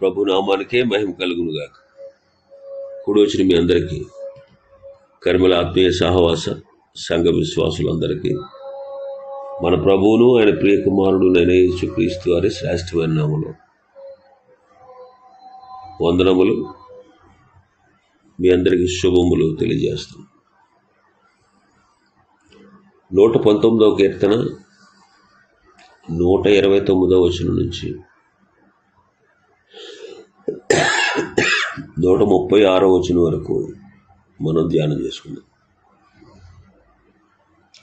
ప్రభు నామానికే మహిమ కలుగునుగాక. కూడి వచ్చిన మీ అందరికీ కర్మల ఆత్మీయ సహవాస సంఘ విశ్వాసులందరికీ మన ప్రభువును ఆయన ప్రియ కుమారుడు నేను యేసుక్రీస్తు వారి శ్రేష్టమైన నామలు వందనములు. మీ అందరికీ శుభములు తెలియజేస్తాం. నూట పంతొమ్మిదవ కీర్తన నూట ఇరవై తొమ్మిదవ వచనం నుంచి నూట ముప్పై ఆరో వచనం వరకు మనం ధ్యానం చేసుకుందాం.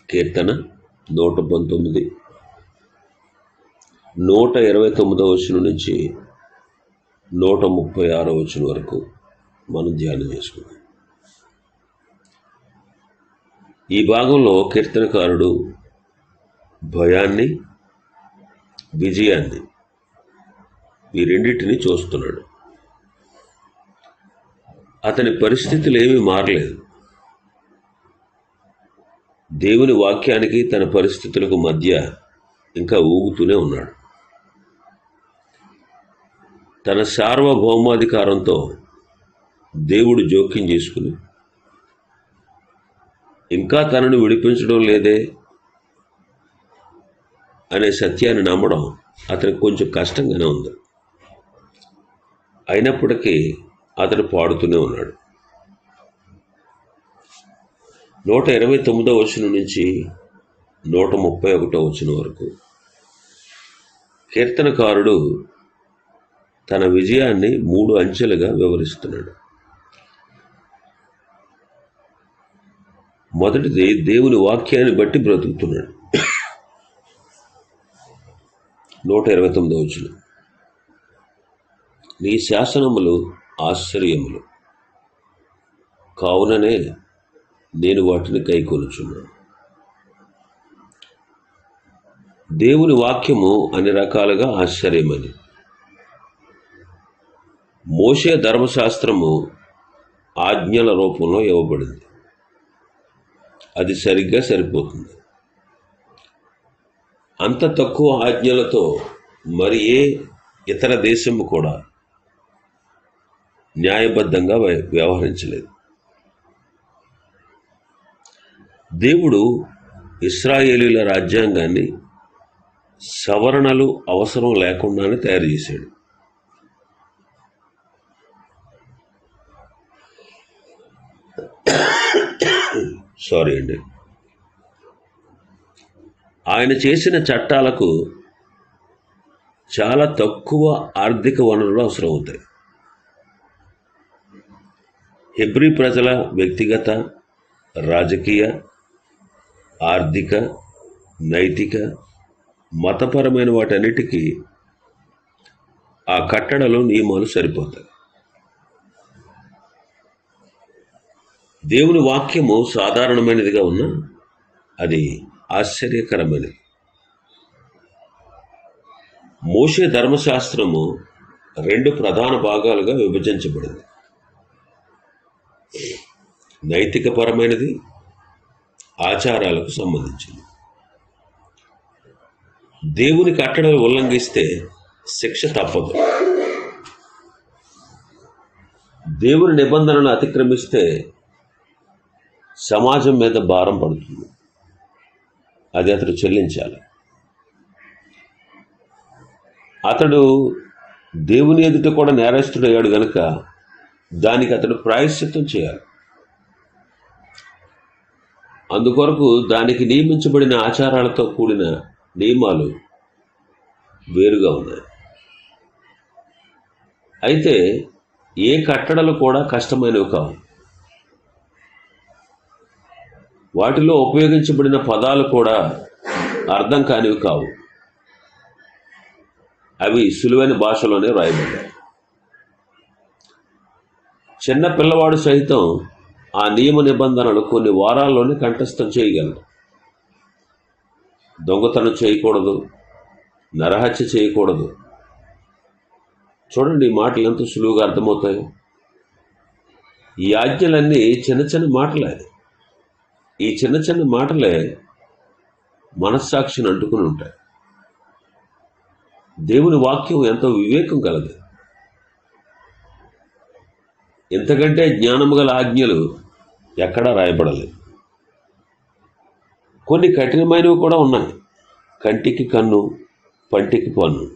కీర్తన నూట పంతొమ్మిది. నూట ఇరవై తొమ్మిదో వచనం నుంచి నూట ముప్పై ఆరో వచనం వరకు మనం ధ్యానం చేసుకుందాం. ఈ భాగంలో కీర్తనకారుడు భయాన్ని విజయాన్ని ఈ రెండింటిని చూస్తున్నాడు. అతని పరిస్థితులు ఏమీ మారలేదు. దేవుని వాక్యానికి తన పరిస్థితులకు మధ్య ఇంకా ఊగుతూనే ఉన్నాడు. తన సార్వభౌమాధికారంతో దేవుడు జోక్యం చేసుకుని ఇంకా తనను విడిపించడం లేదే అనే సత్యాన్ని నమ్మడం అతనికి కొంచెం కష్టంగానే ఉంది. అయినప్పటికీ అతడు పాడుతూనే ఉన్నాడు. నూట ఇరవై తొమ్మిదో వచనం నుంచి నూట ముప్పై ఒకటో వచనం వరకు. కీర్తనకారుడు తన విజయాన్ని మూడు అంచెలుగా వివరిస్తున్నాడు. మొదటిది దేవుని వాక్యాన్ని బట్టి బ్రతుకుతున్నాడు. నూట ఇరవై తొమ్మిదో వచ్చిన నీ శాసనములు ఆశ్చర్యములు. కావుననే నేను వాటిని కైకొనుచున్నాను దేవుని వాక్యము అన్ని రకాలుగా ఆశ్చర్యమని. మోసే ధర్మశాస్త్రము ఆజ్ఞల రూపంలో ఇవ్వబడింది. అది సరిగ్గా సరిపోతుంది. అంత తక్కువ ఆజ్ఞలతో మరి ఏ ఇతర దేశము కూడా న్యాయబద్ధంగా వ్య- వ్యవహరించలేదు. దేవుడు ఇస్రాయేలీల రాజ్యాంగాన్ని సవరణలు అవసరం లేకుండానే తయారు చేశాడు. సారీ అండి. ఆయన చేసిన చట్టాలకు చాలా తక్కువ ఆర్థిక వనరులు అవసరం అవుతాయి. హెబ్రీ ప్రజల వ్యక్తిగత రాజకీయ ఆర్థిక నైతిక మతపరమైన వాటన్నిటికీ ఆ కట్టడలో నియమాలు సరిపోతాయి. దేవుని వాక్యము సాధారణమైనదిగా ఉన్నా అది ఆశ్చర్యకరమైనది. మోషే ధర్మశాస్త్రము రెండు ప్రధాన భాగాలుగా విభజించబడింది. నైతికపరమైనది ఆచారాలకు సంబంధించింది. దేవుని కట్టడలు ఉల్లంఘిస్తే శిక్ష తప్పదు. దేవుని నిబంధనను అతిక్రమిస్తే సమాజం మీద భారం పడుతుంది. అది అతడు చెల్లించాలి. అతడు దేవుని ఎదుట కూడా నేరస్తుడయ్యాడు గనుక దానికి అతడు ప్రాయశ్చిత్తం చేయాలి. అందుకొరకు దానికి నియమించబడిన ఆచారాలతో కూడిన నియమాలు వేరుగా ఉన్నాయి. అయితే ఏ కట్టడలు కూడా కష్టమైనవి కావు. వాటిలో ఉపయోగించబడిన పదాలు కూడా అర్థం కానివి కావు. అవి సులువైన భాషలోనే రాయబడ్డాయి. చిన్న పిల్లవాడు సైతం ఆ నియమ నిబంధనలు కొన్ని వారాల్లోనే కంఠస్థం చేయగలడు. దొంగతనం చేయకూడదు నరహత్య చేయకూడదు. చూడండి ఈ మాటలు ఎంత సులువుగా అర్థమవుతాయో. ఈ ఆజ్ఞలన్నీ చిన్న చిన్న మాటలే. ఈ చిన్న చిన్న మాటలే మనస్సాక్షిని అంటుకుని ఉంటాయి. దేవుని వాక్యం ఎంతో వివేకం కలదు. ఇంతకంటే జ్ఞానము గల ఆజ్ఞలు ఎక్కడా రాయబడలేదు. కొన్ని కఠినమైనవి కూడా ఉన్నాయి. కంటికి కన్ను పంటికి పన్ను.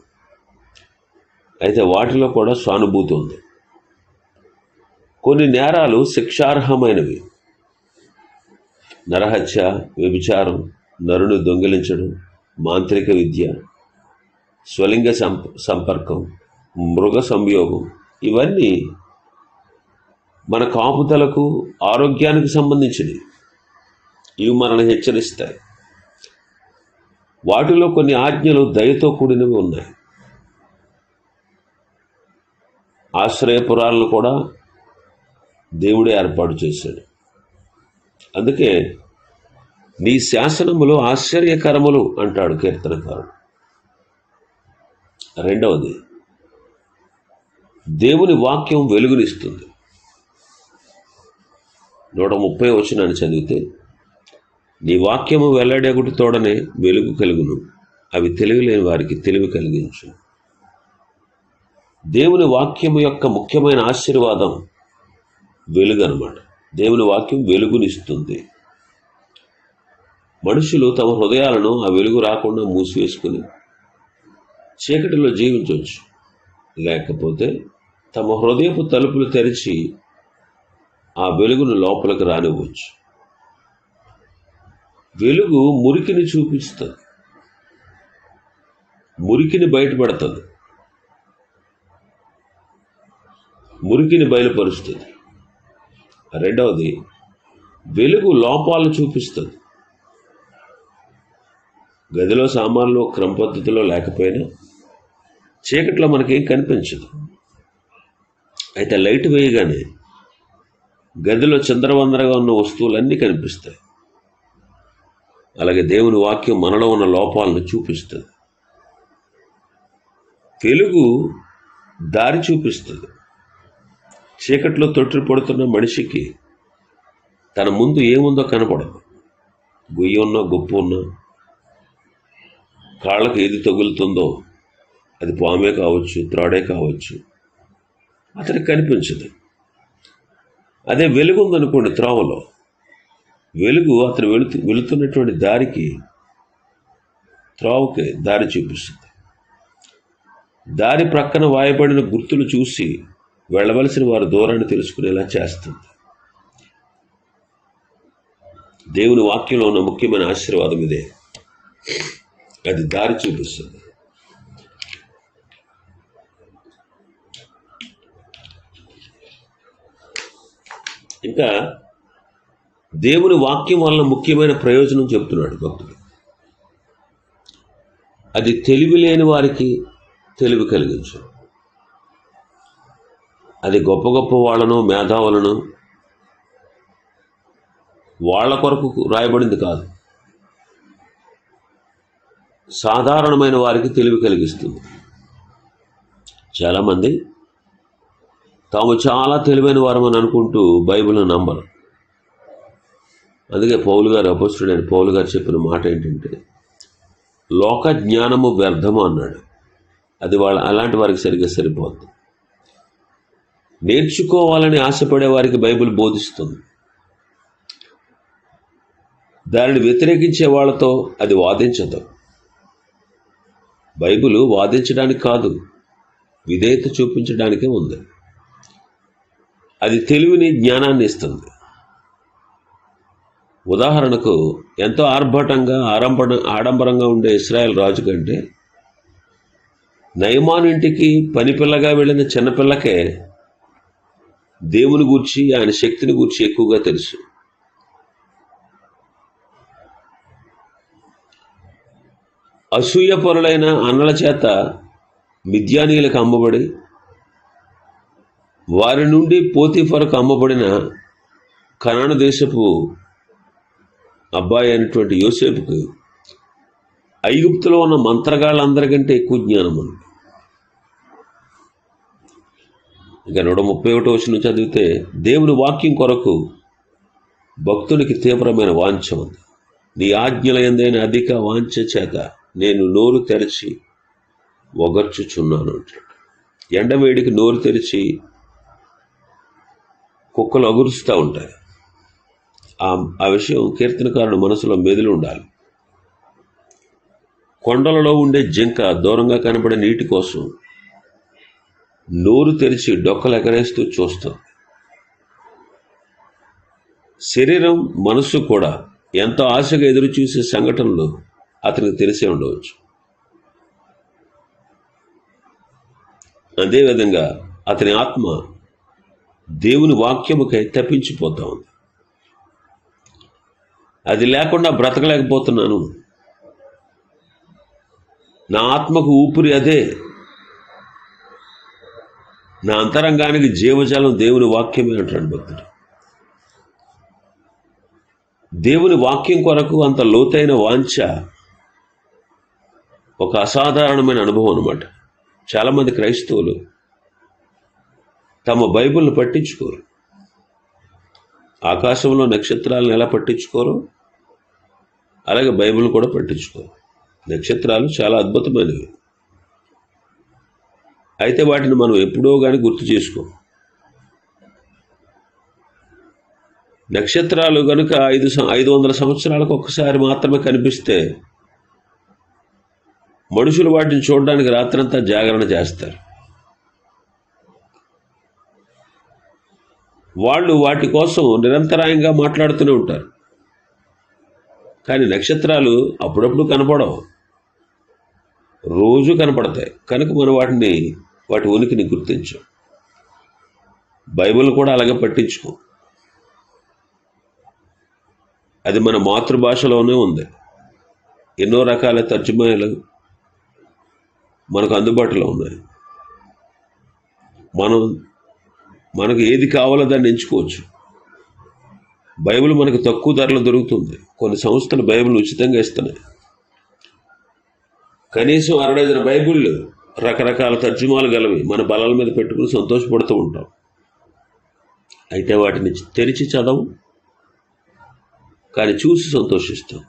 అయితే వాటిలో కూడా సానుభూతి ఉంది. కొన్ని నేరాలు శిక్షార్హమైనవి. నరహత్య వ్యభిచారం నరుని దొంగిలించడం మాంత్రిక విద్య స్వలింగ సంపర్కం మృగ సంయోగం ఇవన్నీ మన కాపుదలకు ఆరోగ్యానికి సంబంధించినవి. ఇవి మనల్ని హెచ్చరిస్తాయి. వాటిలో కొన్ని ఆజ్ఞలు దయతో కూడినవి ఉన్నాయి. ఆశ్రయపురాలను కూడా దేవుడే ఏర్పాటు చేశాడు. అందుకే నీ శాసనములు ఆశ్చర్యకరములు అంటాడు కీర్తనకారుడు. రెండవది దేవుని వాక్యం వెలుగునిస్తుంది. నూట ముప్పై వచ్చినాన్ని చదివితే నీ వాక్యము వెల్లడేగుటి తోడనే వెలుగు కలుగును అవి తెలివిలేని వారికి తెలివి కలిగించు దేవుని వాక్యము యొక్క ముఖ్యమైన ఆశీర్వాదం వెలుగు అనమాట దేవుని వాక్యం వెలుగునిస్తుంది. మనుషులు తమ హృదయాలను ఆ వెలుగు రాకుండా మూసివేసుకుని చీకటిలో జీవించవచ్చు. లేకపోతే తమ హృదయపు తలుపులు తెరిచి ఆ వెలుగును లోపలికి రానివ్వచ్చు. వెలుగు మురికిని చూపిస్తుంది. మురికిని బయటపడుతుంది. మురికిని బయలుపరుస్తుంది. రెండవది వెలుగు లోపాలు చూపిస్తుంది. గదిలో సామాన్లు క్రమ పద్ధతిలో లేకపోయినా చీకట్లో మనకేం కనిపించదు. అయితే లైట్ వేయగానే గదిలో చంద్రవందరగా ఉన్న వస్తువులన్నీ కనిపిస్తాయి. అలాగే దేవుని వాక్యం మనలో ఉన్న లోపాలను చూపిస్తుంది. వెలుగు దారి చూపిస్తుంది. చీకట్లో తొట్టి పడుతున్న మనిషికి తన ముందు ఏముందో కనపడదు. గుయ్య ఉన్నా గొప్ప ఉన్నా కాళ్ళకు ఏది తగులుతుందో అది పామే కావచ్చు త్రాడే కావచ్చు అతనికి కనిపించదు. అదే వెలుగు ఉందనుకోండి త్రోవలో. వెలుగు అతను వెళుతు వెళుతున్నటువంటి దారికి త్రోవకి దారి చూపిస్తుంది. దారి ప్రక్కన వాయబడిన గుర్తులు చూసి వెళ్ళవలసిన వారి దూరాన్ని తెలుసుకునేలా చేస్తుంది. దేవుని వాక్యంలో ఉన్న ముఖ్యమైన ఆశీర్వాదం ఇదే. అది దారి చూపిస్తుంది. ఇంకా దేవుని వాక్యం వలన ముఖ్యమైన ప్రయోజనం చెప్తున్నాడు భక్తుడు. అది తెలివి లేని వారికి తెలివి కలిగించు అది గొప్ప గొప్ప వాళ్ళను మేధావులను వాళ్ళ కొరకు రాయబడింది కాదు. సాధారణమైన వారికి తెలివి కలిగిస్తుంది. చాలామంది తాము చాలా తెలివైన వారమని అనుకుంటూ బైబిల్ను నమ్మరు. అందుకే పౌలు గారు అపస్తుడైన పౌలు గారు చెప్పిన మాట ఏంటంటే లోక జ్ఞానము వ్యర్థము అన్నాడు. అది వాళ్ళ అలాంటి వారికి సరిగ్గా సరిపోద్ది నేర్చుకోవాలని ఆశపడే వారికి బైబిల్ బోధిస్తుంది. దానిని వ్యతిరేకించే వాళ్ళతో అది వాదించదు. బైబిల్ వాదించడానికి కాదు విధేయత చూపించడానికే ఉంది. అది తెలివిని జ్ఞానాన్ని ఇస్తుంది. ఉదాహరణకు ఎంతో ఆర్భటంగా ఆరంభ ఆడంబరంగా ఉండే ఇస్రాయల్ రాజు కంటే నయమాన్ ఇంటికి పనిపిల్లగా వెళ్ళిన చిన్నపిల్లకే దేవుని గూర్చి ఆయన శక్తిని గూర్చి ఎక్కువగా తెలుసు. అసూయపరులైన అన్నల చేత మిథ్యానీయులకు అమ్మబడి వారి నుండి పోతీఫరకు అమ్మబడిన కనాన దేశపు అబ్బాయి అయినటువంటి యోసేపుకు ఐగుప్తులో ఉన్న మంత్రగాళ్ళందరికంటే ఎక్కువ జ్ఞానం ఉంది. ఇంకా నూట ముప్పై ఒకటో వచ్చిన చదివితే దేవుని వాక్యం కొరకు భక్తునికి తీవ్రమైన వాంఛ ఉంది. నీ ఆజ్ఞల ఎందైన అధిక వాంఛ చేత నేను నోరు తెరిచి ఒగర్చుచున్నాను అంటాడు. ఎండవేడికి నోరు తెరిచి కుక్కలు అగురుస్తూ ఉంటాయి. ఆ ఆ విషయం కీర్తనకారుడు మనసులో మెదిలి ఉండాలి. కొండలలో ఉండే జింక దూరంగా కనబడే నీటి కోసం నోరు తెరిచి డొక్కలు ఎగరేస్తూ చూస్తుంది శరీరం మనస్సు కూడా ఎంతో ఆశగా ఎదురు చూసే సంఘటనలు అతనికి తెలిసే ఉండవచ్చు. అదేవిధంగా అతని ఆత్మ దేవుని వాక్యముకై తప్పించిపోతా ఉంది అది లేకుండా బ్రతకలేకపోతున్నాను. నా ఆత్మకు ఊపిరి అదే. నా అంతరంగానికి జీవజలం దేవుని వాక్యమే అంటాడు భక్తుడు. దేవుని వాక్యం కొరకు అంత లోతైన వాంఛ ఒక అసాధారణమైన అనుభవం అనమాట చాలామంది క్రైస్తవులు తమ బైబిల్ని పట్టించుకోరు. ఆకాశంలో నక్షత్రాలను ఎలా పట్టించుకోరు? అలాగే బైబిల్ కూడా పట్టించుకోరు. నక్షత్రాలు చాలా అద్భుతమైనవి. అయితే వాటిని మనం ఎప్పుడో కానీ గుర్తు చేసుకో నక్షత్రాలు కనుక ఐదు సం- ఐదు వందల సంవత్సరాలకు ఒక్కసారి మాత్రమే కనిపిస్తే మనుషులు వాటిని చూడడానికి రాత్రంతా జాగరణ చేస్తారు. వాళ్ళు వాటి కోసం నిరంతరాయంగా మాట్లాడుతూనే ఉంటారు. కానీ నక్షత్రాలు అప్పుడప్పుడు కనపడవు. రోజు కనపడతాయి. కనుక మనం వాటిని వాటి ఉనికిని గుర్తించం. బైబిల్ కూడా అలాగే పట్టించుకో. అది మన మాతృభాషలోనే ఉంది. ఎన్నో రకాల తర్జుమాలు మనకు అందుబాటులో ఉన్నాయి. మనం మనకు ఏది కావాలో దాన్ని ఎంచుకోవచ్చు. బైబిల్ మనకు తక్కువ ధరలో దొరుకుతుంది. కొన్ని సంస్థలు బైబిల్ ఉచితంగా ఇస్తున్నాయి. కనీసం అరడైదు బైబిళ్ళు రకరకాల తర్జుమాలు గలవి మన బలాల మీద పెట్టుకుని సంతోషపడుతూ ఉంటాం. అయితే వాటిని తెరిచి చదవం. కానీ చూసి సంతోషిస్తాం.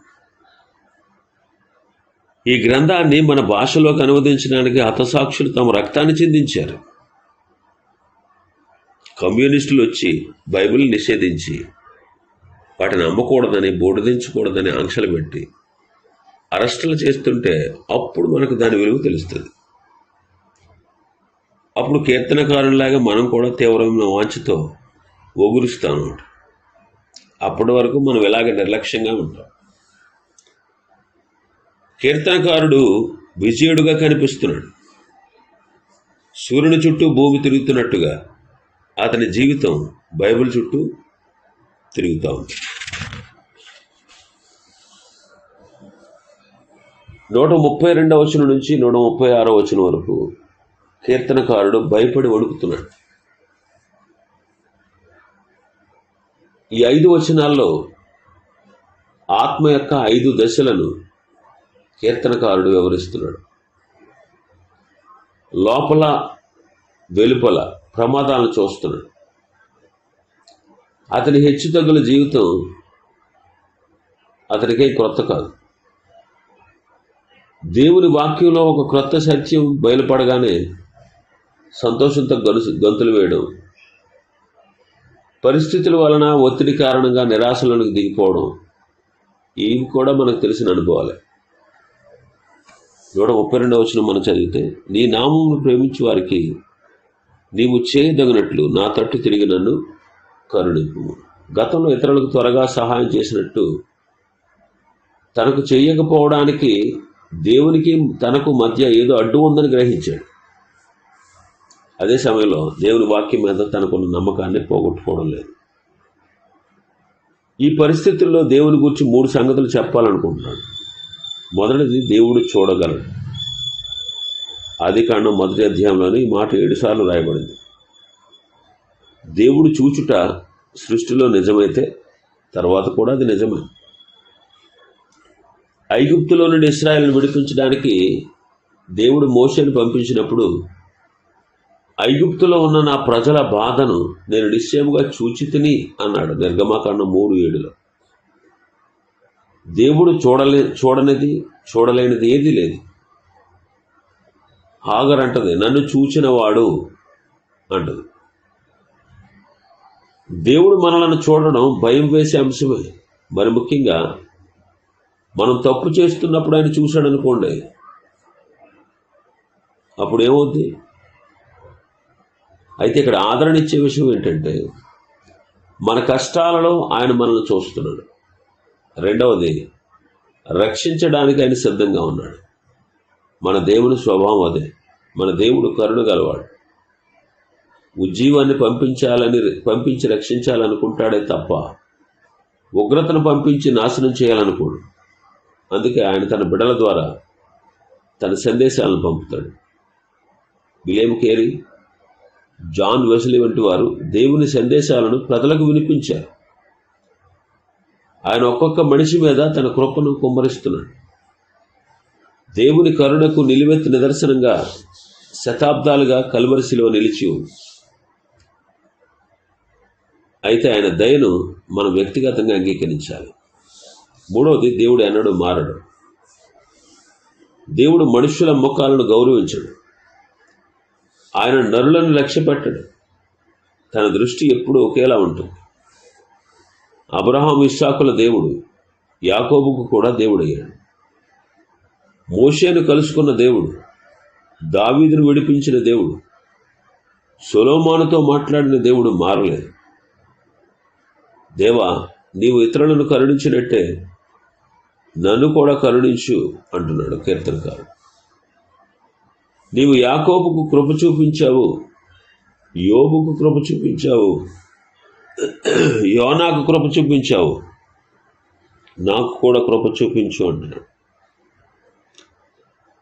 ఈ గ్రంథాన్ని మన భాషలోకి అనువదించడానికి హతసాక్షులు తమ రక్తాన్ని చిందించారు. కమ్యూనిస్టులు వచ్చి బైబిల్ నిషేధించి వాటిని అమ్మకూడదని బోర్డుదించకూడదని ఆంక్షలు పెట్టి అరెస్టులు చేస్తుంటే అప్పుడు మనకు దాని విలువ తెలుస్తుంది. అప్పుడు కీర్తనకారులాగా మనం కూడా తీవ్రమైన వాంఛతో ఒగురుస్తాం అప్పటి వరకు మనం ఇలాగ నిర్లక్ష్యంగా ఉంటాం. కీర్తనకారుడు విజయుడుగా కనిపిస్తున్నాడు. సూర్యుని చుట్టూ భూమి తిరుగుతున్నట్టుగా అతని జీవితం బైబిల్ చుట్టూ తిరుగుతూ ఉంది. నూట ముప్పై రెండవ వచనం నుంచి నూట ముప్పై ఆరో వచనం వరకు కీర్తనకారుడు భయపడి వణుకుతున్నాడు. ఈ ఐదు వచనాల్లో ఆత్మ యొక్క ఐదు దశలను కీర్తనకారుడు వివరిస్తున్నాడు. లోపల వెలుపల ప్రమాదాలను చూస్తున్నాడు. అతని హెచ్చుతగ్గుల జీవితం అతనికే క్రొత్త కాదు. దేవుని వాక్యంలో ఒక క్రొత్త సత్యం బయలుపడగానే సంతోషంతో గలుసు గంతులు వేయడం పరిస్థితుల వలన ఒత్తిడి కారణంగా నిరాశలోనికి దిగిపోవడం ఇవి కూడా మనకు తెలిసిన అనుభవాలే. నూట ముప్పై రెండవ వచ్చిన మనం చదివితే నీ నామమును ప్రేమించి వారికి నీవు చేయదగినట్లు నా తట్టు తిరిగి నన్ను కరుణింపు. గతంలో ఇతరులకు త్వరగా సహాయం చేసినట్టు తనకు చేయకపోవడానికి దేవునికి తనకు మధ్య ఏదో అడ్డు ఉందని గ్రహించాడు. అదే సమయంలో దేవుని వాక్యం మీద తనకున్న నమ్మకాన్ని పోగొట్టుకోవడం లేదు. ఈ పరిస్థితుల్లో దేవుని గురించి మూడు సంగతులు చెప్పాలనుకుంటున్నాడు. మొదటిది దేవుడు చూడగలడు. ఆదికాండం మొదటి అధ్యాయంలోని ఈ మాట ఏడుసార్లు రాయబడింది. దేవుడు చూచుట సృష్టిలో నిజమైతే తర్వాత కూడా అది నిజమే. ఐగుప్తులో నుండి ఇస్రాయల్ని విడిపించడానికి దేవుడు మోషని పంపించినప్పుడు ఐగుప్తులో ఉన్న నా ప్రజల బాధను నేను నిశ్చయముగా చూచి తిని అన్నాడు నిర్గమాకాండం మూడు ఏడులో. దేవుడు చూడలే చూడనిది చూడలేనిది ఏది లేదు. హాగర్ అంటది నన్ను చూచినవాడు అంటది. దేవుడు మనలను చూడడం భయం వేసే అంశమే. మరి ముఖ్యంగా మనం తప్పు చేస్తున్నప్పుడు ఆయన చూశాడు అనుకోండి అప్పుడు ఏమవుద్ది? అయితే ఇక్కడ ఆదరణ ఇచ్చే విషయం ఏంటంటే మన కష్టాలలో ఆయన మనల్ని చూస్తున్నాడు. రెండవది రక్షించడానికి ఆయన సిద్ధంగా ఉన్నాడు. మన దేవుని స్వభావం అదే. మన దేవుడు కరుణ గలవాడు. ఉజ్జీవాన్ని పంపించాలని పంపించి రక్షించాలనుకుంటాడే తప్ప ఉగ్రతను పంపించి నాశనం చేయాలనుకోడు. అందుకే ఆయన తన బిడల ద్వారా తన సందేశాలను పంపుతాడు. విలియం కేరీ జాన్ వెస్లీ వంటి వారు దేవుని సందేశాలను ప్రజలకు వినిపించారు. ఆయన ఒక్కొక్క మనిషి మీద తన కృపను కుమ్మరిస్తున్నాడు. దేవుని కరుణకు నిలువెత్తు నిదర్శనంగా శతాబ్దాలుగా కలువరిశిలో నిలిచి ఉంది. అయితే ఆయన దయను మనం వ్యక్తిగతంగా అంగీకరించాలి. మూడవది దేవుడు ఎన్నడూ మారడు. దేవుడు మనుషుల ముఖాలను గౌరవించడు. ఆయన నరులను లక్ష్య పెట్టడు తన దృష్టి ఎప్పుడూ ఒకేలా ఉంటుంది. అబ్రహాం ఇస్సాకుల దేవుడు యాకోబుకు కూడా దేవుడయ్యాడు. మోషేను కలుసుకున్న దేవుడు దావీదును విడిపించిన దేవుడు సొలోమానుతో మాట్లాడిన దేవుడు మారలేదు. దేవా నీవు ఇతరులను కరుణించినట్టే నన్ను కూడా కరుణించు అంటున్నాడు కీర్తనకారు నీవు యాకోబుకు కృప చూపించావు యోబుకు కృప చూపించావు యోనాకు కృప చూపించావు నాకు కూడా కృప చూపించు అంటున్నాడు.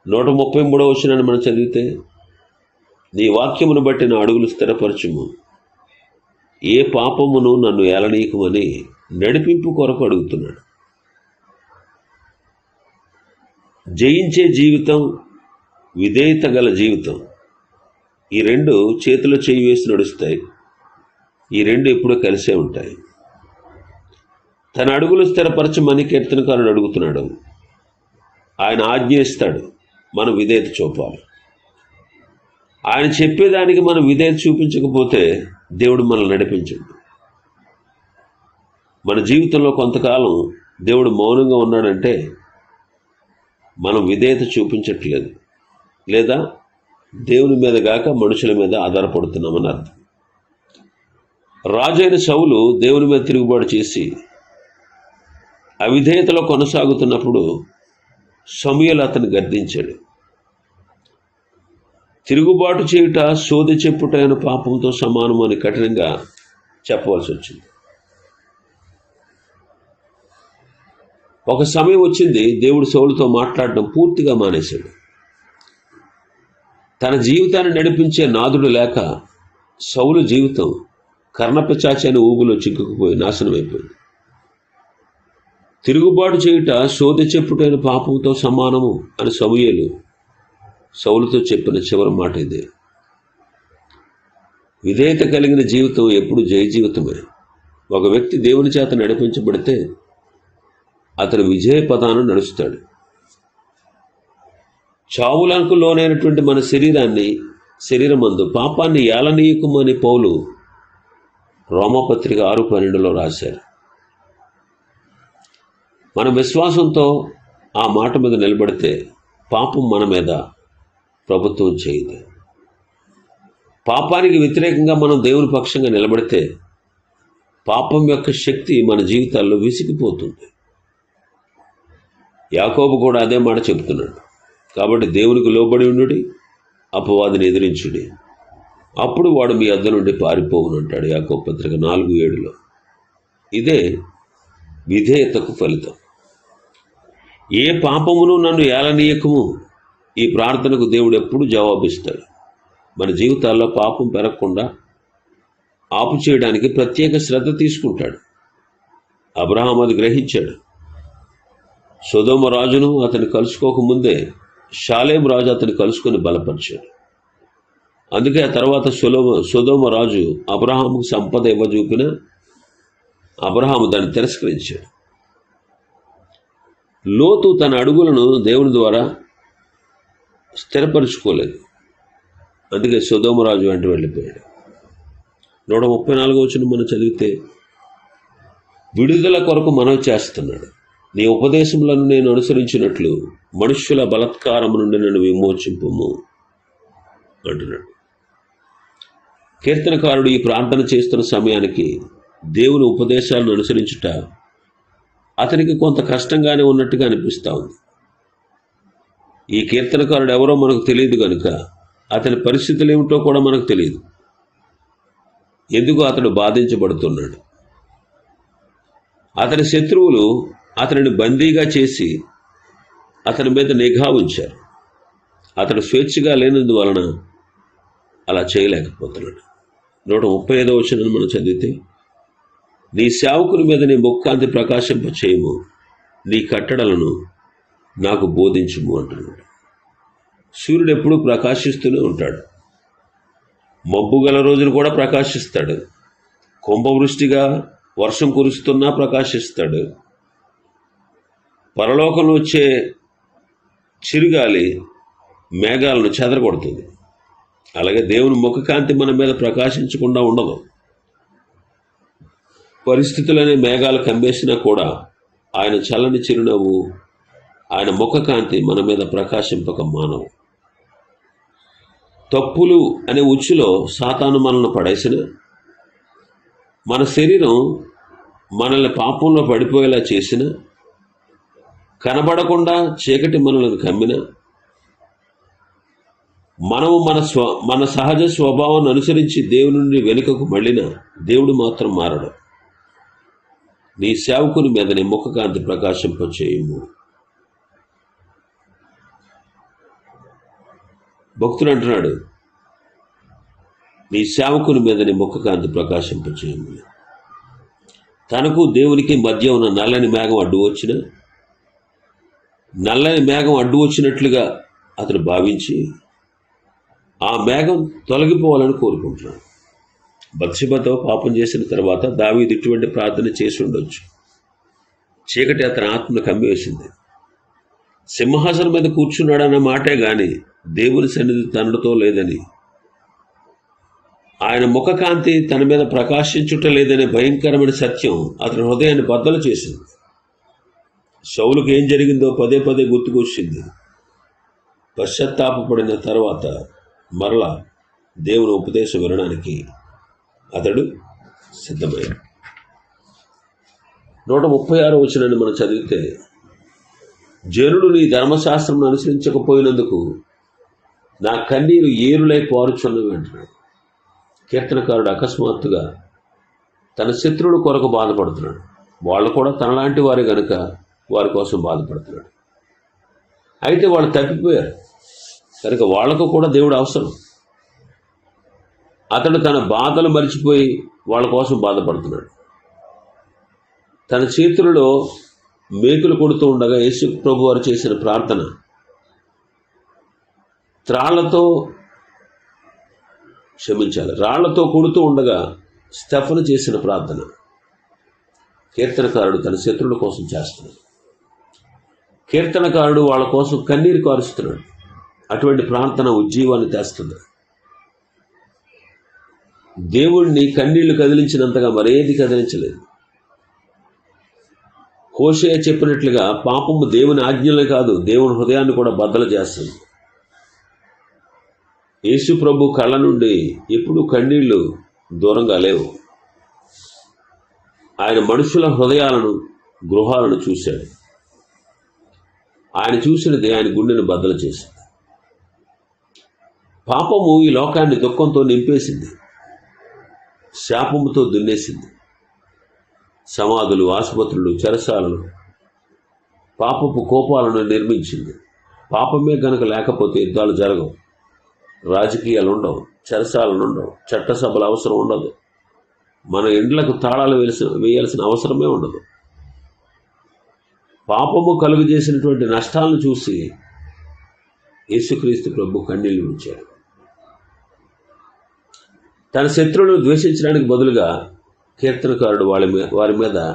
నూట ముప్పై మూడవ వచ్చినాన్ని మనం చదివితే నీ వాక్యమును బట్టి నా అడుగులు స్థిరపరచుము. ఏ పాపమును నన్ను ఏలనీయకమని నడిపింపు కొరకు అడుగుతున్నాడు. జయించే జీవితం విధేయత గల జీవితం. ఈ రెండు చేతిలో చేయి వేసి నడుస్తాయి. ఈ రెండు ఎప్పుడూ కలిసే ఉంటాయి. తన అడుగులు స్థిరపరచమని కీర్తనకారుడు అడుగుతున్నాడు. ఆయన ఆజ్ఞేస్తాడు. మనం విధేయత చూపాలి. ఆయన చెప్పేదానికి మనం విధేయత చూపించకపోతే దేవుడు మనల్ని నడిపించడు. మన జీవితంలో కొంతకాలం దేవుడు మౌనంగా ఉన్నాడంటే మనం విధేయత చూపించట్లేదు. లేదా దేవుని మీద గాక మనుషుల మీద ఆధారపడుతున్నామని అర్థం. రాజైన సౌలు దేవుని మీద తిరుగుబాటు చేసి అవిధేయతలో కొనసాగుతున్నప్పుడు సమయలు అతను గర్దించాడు తిరుగుబాటు చేయుట సోది చెప్పుటైన పాపంతో సమానం అని కఠినంగా చెప్పవలసి వచ్చింది. ఒక సమయం వచ్చింది దేవుడు సౌలుతో మాట్లాడడం పూర్తిగా మానేశాడు. తన జీవితాన్ని నడిపించే నాదుడు లేక సౌలు జీవితం కర్ణపచాచి అనే చిక్కుకుపోయి చిక్కుకుపోయి నాశనమైపోయింది. తిరుగుబాటు చేయుట సోది చెప్పుటైన పాపంతో సమానము అని సమూయలు సౌలుతో చెప్పిన చివరి మాట ఇదే. విధేయత కలిగిన జీవితం ఎప్పుడు జయ జీవితమే ఒక వ్యక్తి దేవుని చేత నడిపించబడితే అతను విజయ పదాను నడుస్తాడు. చావులకు లోనైనటువంటి మన శరీరాన్ని శరీరమందు పాపాన్ని ఏలనీయకమని పౌలు రోమపత్రిక ఆరు పన్నెండులో రాశారు. మన విశ్వాసంతో ఆ మాట మీద నిలబడితే పాపం మన మీద ప్రభుత్వం చేయదు. పాపానికి వ్యతిరేకంగా మనం దేవుని పక్షంగా నిలబడితే పాపం యొక్క శక్తి మన జీవితాల్లో విసిగిపోతుంది. యాకోబు కూడా అదే మాట చెబుతున్నాడు. కాబట్టి దేవునికి లోబడి ఉండుడి అపవాదిని ఎదిరించుడి. అప్పుడు వాడు మీ అద్ద నుండి పారిపోవును అంటాడు యాకోబు పత్రిక నాలుగు ఏడులో. ఇదే విధేయతకు ఫలితం. ఏ పాపమును నన్ను ఏలనీయకము? ఈ ప్రార్థనకు దేవుడు ఎప్పుడు జవాబిస్తాడు. మన జీవితాల్లో పాపం పెరగకుండా ఆపు చేయడానికి ప్రత్యేక శ్రద్ధ తీసుకుంటాడు. అబ్రహాం అది గ్రహించాడు. సుధోమ రాజును అతను కలుసుకోకముందే షాలేం రాజు అతను కలుసుకొని బలపరిచాడు. అందుకే ఆ తర్వాత సులోమ సుధోమ రాజు అబ్రహాముకు సంపద ఇవ్వజూపిన అబ్రహాము దాన్ని తిరస్కరించాడు. లోతు తన అడుగులను దేవుని ద్వారా స్థిరపరుచుకోలేదు. అందుకే సుధోమరాజు వెంట వెళ్ళిపోయాడు. నూట ముప్పై నాలుగో వచ్చిన మనం చదివితే విడుదల కొరకు మనవి చేస్తున్నాడు. నీ ఉపదేశములను నేను అనుసరించినట్లు మనుష్యుల బలత్కారము నుండి నన్ను విమోచింపము అంటున్నాడు. కీర్తనకారుడు ఈ ప్రార్థన చేస్తున్న సమయానికి దేవుని ఉపదేశాలను అనుసరించుట అతనికి కొంత కష్టంగానే ఉన్నట్టుగా అనిపిస్తూ ఉంది. ఈ కీర్తనకారుడు ఎవరో మనకు తెలియదు కనుక అతని పరిస్థితులు ఏమిటో కూడా మనకు తెలియదు. ఎందుకు అతడు బాధించబడుతున్నాడు? అతని శత్రువులు అతనిని బందీగా చేసి అతని మీద నిఘా ఉంచారు. అతడు స్వేచ్ఛగా లేనందువలన అలా చేయలేకపోతున్నాడు. నూట ముప్పై ఐదో వచ్చిన మనం చదివితే నీ సేవకుని మీద నీ ముక్కాంతి ప్రకాశింప చేయము నీ కట్టడలను నాకు బోధించుము అంటున్నాడు. సూర్యుడు ఎప్పుడూ ప్రకాశిస్తూనే ఉంటాడు. మబ్బు గల రోజులు కూడా ప్రకాశిస్తాడు. కుంభవృష్టిగా వర్షం కురుస్తున్నా ప్రకాశిస్తాడు. పరలోకంలో వచ్చే చిరుగాలి మేఘాలను చెదరగొడుతుంది. అలాగే దేవుని ముఖకాంతి మన మీద ప్రకాశించకుండా ఉండదు. పరిస్థితులనే మేఘాలు కమ్మేసినా కూడా ఆయన చల్లని చిరునవ్వు ఆయన ముఖకాంతి మన మీద ప్రకాశింపక మానవు. తప్పులు అనే ఉచ్చులో సాతాను మనల్ని పడేసిన మన శరీరం మనల్ని పాపంలో పడిపోయేలా చేసిన కనబడకుండా చీకటి మనల్ని కమ్మిన మనము మన స్వ మన సహజ స్వభావాన్ని అనుసరించి దేవుని నుండి వెనుకకు మళ్ళిన దేవుడు మాత్రం మారడు. నీ సేవకుని మీద నీ ముఖకాంతి ప్రకాశింపచేయము. భక్తుడు అంటున్నాడు మీ సేవకుని మీద నీ ముఖకాంతి ప్రకాశింపచేయము తనకు దేవునికి మధ్య ఉన్న నల్లని మేఘం అడ్డు వచ్చిన నల్లని మేఘం అడ్డు వచ్చినట్లుగా అతను భావించి ఆ మేఘం తొలగిపోవాలని కోరుకుంటున్నాడు. బత్సిబతో పాపం చేసిన తర్వాత దావీదు ఇటువంటి ప్రార్థన చేసి ఉండొచ్చు. చీకటి అతని ఆత్మను కమ్మివేసింది. సింహాసనం మీద కూర్చున్నాడన్న మాటే కానీ దేవుని సన్నిధి తనతో లేదని. ఆయన ముఖకాంతి తన మీద ప్రకాశించుట లేదనే భయంకరమైన సత్యం అతని హృదయాన్ని బద్దలు చేసింది. శౌలుకు ఏం జరిగిందో పదే పదే గుర్తుకొచ్చింది. పశ్చాత్తాపడిన తర్వాత మరలా దేవుని ఉపదేశం వినడానికి అతడు సిద్ధమయ్యాడు. నూట ముప్పై ఆరో వచ్చినాన్ని మనం చదివితే జనుడు నీ ధర్మశాస్త్రం అనుసరించకపోయినందుకు నా కన్నీరు ఏరులై పారుచున్నవి అంటున్నాడు. కీర్తనకారుడు అకస్మాత్తుగా తన శత్రువుల కొరకు బాధపడుతున్నాడు. వాళ్ళు కూడా తనలాంటి వారే గనుక వారి కోసం బాధపడుతున్నాడు. అయితే వాళ్ళు తప్పిపోయారు. కనుక వాళ్ళకు కూడా దేవుడు అవసరం. అతడు తన బాధలు మరిచిపోయి వాళ్ళ కోసం బాధపడుతున్నాడు. తన చేతులలో మేకులు కొడుతూ ఉండగా యేసు ప్రభు వారు చేసిన ప్రార్థన త్రాళ్ళతో క్షమించాలి. రాళ్ళతో కొడుతూ ఉండగా స్టెఫను చేసిన ప్రార్థన. కీర్తనకారుడు తన శత్రువుల కోసం చేస్తున్నాడు. కీర్తనకారుడు వాళ్ళ కోసం కన్నీరు కారుస్తున్నాడు. అటువంటి ప్రార్థన ఉజ్జీవాన్ని తెస్తుంది. దేవుణ్ణి కన్నీళ్ళు కదిలించినంతగా మరేది కదిలించలేదు. కోశయ్య చెప్పినట్లుగా పాపము దేవుని ఆజ్ఞలే కాదు దేవుని హృదయాన్ని కూడా బద్దలు చేస్తుంది. యేసు ప్రభు కళ్ళ నుండి ఎప్పుడు కన్నీళ్ళు దూరంగా లేవు. ఆయన మనుషుల హృదయాలను గృహాలను చూశాడు. ఆయన చూసినది ఆయన గుండెను బద్దలు చేసింది. పాపము ఈ లోకాన్ని దుఃఖంతో నింపేసింది. శాపముతో దున్నేసింది. సమాధులు ఆసుపత్రులు చెరసాలను పాపపు కోపాలను నిర్మించింది. పాపమే గనక లేకపోతే యుద్ధాలు జరగవు. రాజకీయాలు ఉండవు చెరసాలను ఉండవు చట్టసభల అవసరం ఉండదు. మన ఇండ్లకు తాళాలు వేసిన వేయాల్సిన అవసరమే ఉండదు. పాపము కలుగు చేసినటువంటి నష్టాలను చూసి యేసుక్రీస్తు ప్రభు కన్నీళ్ళు ఉంచాడు తన శత్రువులను ద్వేషించడానికి బదులుగా కీర్తనకారుడు వాళ్ళ మీద వారి మీద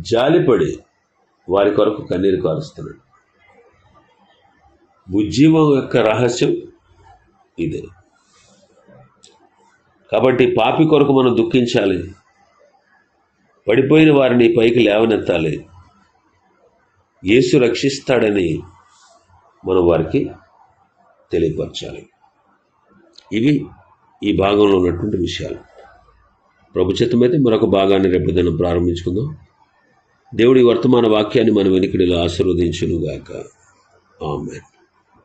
జాలిపడి వారి కొరకు కన్నీరు కారుస్తున్నాడు. ఉజ్జీవం యొక్క రహస్యం ఇదే. కాబట్టి పాపి కొరకు మనం దుఃఖించాలి. పడిపోయిన వారిని పైకి లేవనెత్తాలి. యేసు రక్షిస్తాడని మనం వారికి తెలియపరచాలి. ఇవి ఈ భాగంలో ఉన్నటువంటి విషయాలు. ప్రభుత్వం అయితే మరొక భాగాన్ని రేపు దాన్ని ప్రారంభించుకుందాం. దేవుడి వర్తమాన వాక్యాన్ని మన వెనుకడిలో ఆశీర్వదించునుగాక. ఆమెన్.